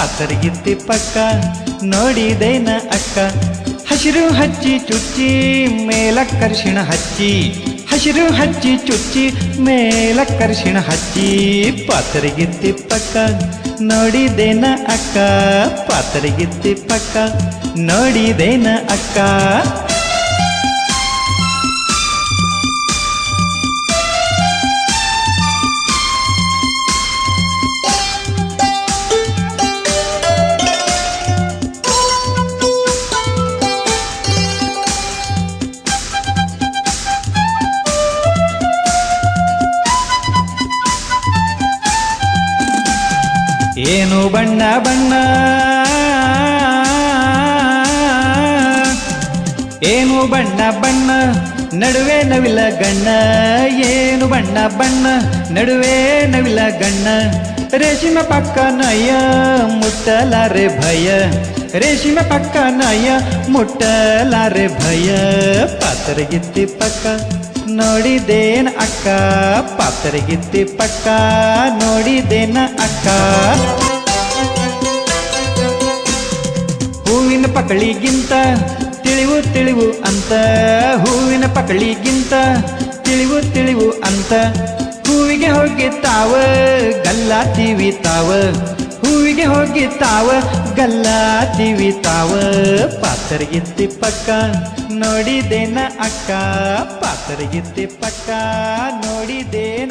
ಪಾತರಗಿತ್ತಿ ಪಕ್ಕ, ನೋಡಿದೇನ ಅಕ್ಕ. ಹಸಿರು ಹಚ್ಚಿ ಚುಚ್ಚಿ ಮೇಲಕ್ಕರ್ಷಿಣ ಹಚ್ಚಿ. ಹಸಿರು ಹಚ್ಚಿ ಚುಚ್ಚಿ ಮೇಲಕ್ಕರ್ಷಿಣ ಹಚ್ಚಿ. ಪಾತರಗಿತ್ತಿ ಪಕ್ಕ, ನೋಡಿದೇನ ಅಕ್ಕ. ಪಾತರಗಿತ್ತಿ ಪಕ್ಕ, ನೋಡಿದೇನ ಅಕ್ಕ. ಏನು ಬಣ್ಣ ಬಣ್ಣ? ಏನು ಬಣ್ಣ ಬಣ್ಣ? ನಡುವೆ ನವಿಲ ಗಣ್ಣ. ಏನು ಬಣ್ಣ ಬಣ್ಣ? ನಡುವೆ ನವಿಲ ಗಣ್ಣ. ರೇಷಿಮ ಪಕ್ಕ ನಯ, ಮುಟ್ಟಲಾರೆ ಭಯ. ರೇಷಿಮ ಪಕ್ಕ ನಯ, ಮುಟ್ಟಲಾರೆ ಭಯ. ಪಾತರಗಿತ್ತಿ ಪಕ್ಕ ನೋಡಿದೇನ ಅಕ್ಕ? ಪಾತ್ರೆಗಿತ್ತಿ ಪಕ್ಕ ನೋಡಿದೇನ ಅಕ್ಕ? ಹೂವಿನ ಪಕಳಿಗಿಂತ ತಿಳಿವು ತಿಳಿವು ಅಂತ, ಹೂವಿನ ಪಕಳಿಗಿಂತ ತಿಳಿವು ತಿಳಿವು ಅಂತ, ಹೂವಿಗೆ ಹೋಗಿ ತಾವ ಗಲ್ಲಾತೀವಿ ತಾವ. ಹೂವಿಗೆ ಹೋಗಿ ತಾವ ಗಲ್ಲಾತೀವಿ ತಾವ ಪಾತ್ರಗಿತ್ತಿ ಪಕ್ಕ ನೋಡಿದೇನ ಅಕ್ಕ ಪಾತ್ರಗಿತ್ತಿ ಪಕ್ಕ ನೋಡಿದೇನ